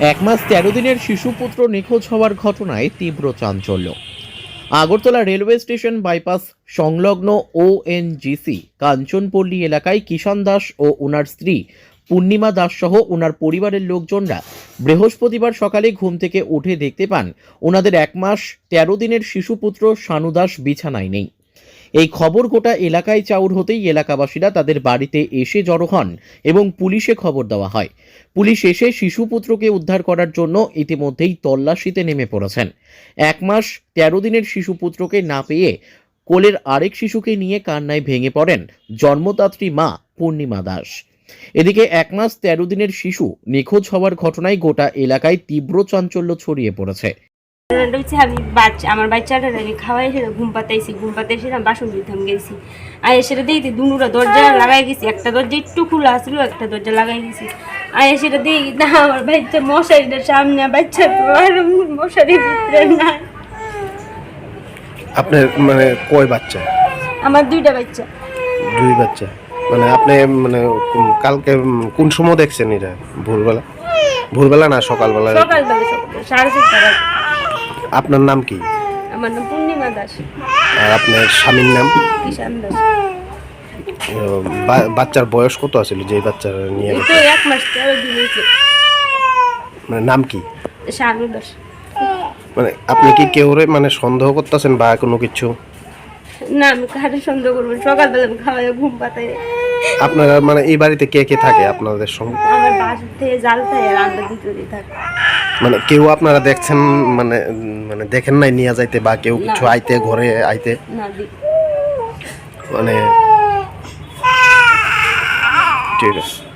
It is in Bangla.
এক মাস তেরো দিনের শিশুপুত্র নিখোঁজ হওয়ার ঘটনায় তীব্র চাঞ্চল্য। আগরতলা রেলওয়ে স্টেশন বাইপাস সংলগ্ন ওএনজিসি কাঞ্চনপল্লী এলাকায় কিষান দাস ও ওনার স্ত্রী পূর্ণিমা দাস সহ ওনার পরিবারের লোকজনরা বৃহস্পতিবার সকালে ঘুম থেকে উঠে দেখতে পান ওনাদের এক মাস তেরো দিনের শিশুপুত্র শানু দাস বিছানায় নেই। এই খবর গোটা এলাকায় চাউর হতেই এলাকাবাসীরা তাদের বাড়িতে এসে জড়ো হন এবং পুলিশে খবর দেওয়া হয়। পুলিশ এসে শিশুপুত্রকে উদ্ধার করার জন্য ইতিমধ্যেই তল্লাশিতে নেমে পড়েছেন। এক মাস, তেরো দিনের শিশুপুত্রকে না পেয়ে কোলের আরেক শিশুকে নিয়ে কান্নায় ভেঙে পড়েন জন্মদাত্রী মা পূর্ণিমা দাস। এদিকে এক মাস, তেরো দিনের শিশু নিখোঁজ হওয়ার ঘটনায় গোটা এলাকায় তীব্র চাঞ্চল্য ছড়িয়ে পড়েছে। হচ্ছে আমি বাচ্চা আমার আমি খাওয়াই এসে ঘুম পাতাইছি ঘুম বাসন দিতাম গেছি। আর সেটা দেখি দুনুরা দরজা লাগাই গেছি একটা দরজা একটু খোলা আসলো একটা দরজা লাগাই গেছি। আর সেটা দেখি না আমার বাচ্চা মশারিটার সামনে বাচ্চা ভিতরে না আপনার মানে কয় বাচ্চা? আমার দুইটা বাচ্চা। দুই বাচ্চা। মানে আপনি মানে কোন- কালকে কোন সময় দেখছেন এটা? ভোরবেলা? ভোরবেলা না সকালবেলা? সকালবেলা সাড়ে চারটা। আপনার নাম কি? আমার নাম পূর্ণিমা দাস। আর আপনার স্বামীর নাম? কিষান দাস। বা- বাচ্চার বয়স কত আছিল যে বাচ্চা নিয়ে? এই তো এক মাস তেরো দিন হয়েছে। মানে নাম কি? শানু দাস। মানে আপনি কি কেউরে মানে সন্দেহ করতেছেন বা কোনো কিছু? না আমি কারে সন্দেহ করব সকালবেলা আমি খাওয়াই ঘুম পাতাই আপনারা মানে এই বাড়িতে কে কে থাকে আপনাদের সঙ্গে? আমার বাসা থেকে জাল থাকে রান্নার ভিতরে থাকে। মানে কেউ আপনারা দেখছেন মানে মানে দেখেন নাই নিয়ে যাইতে বা কেউ কিছু আইতে ঘরে আইতে? মানে ঠিক আছে।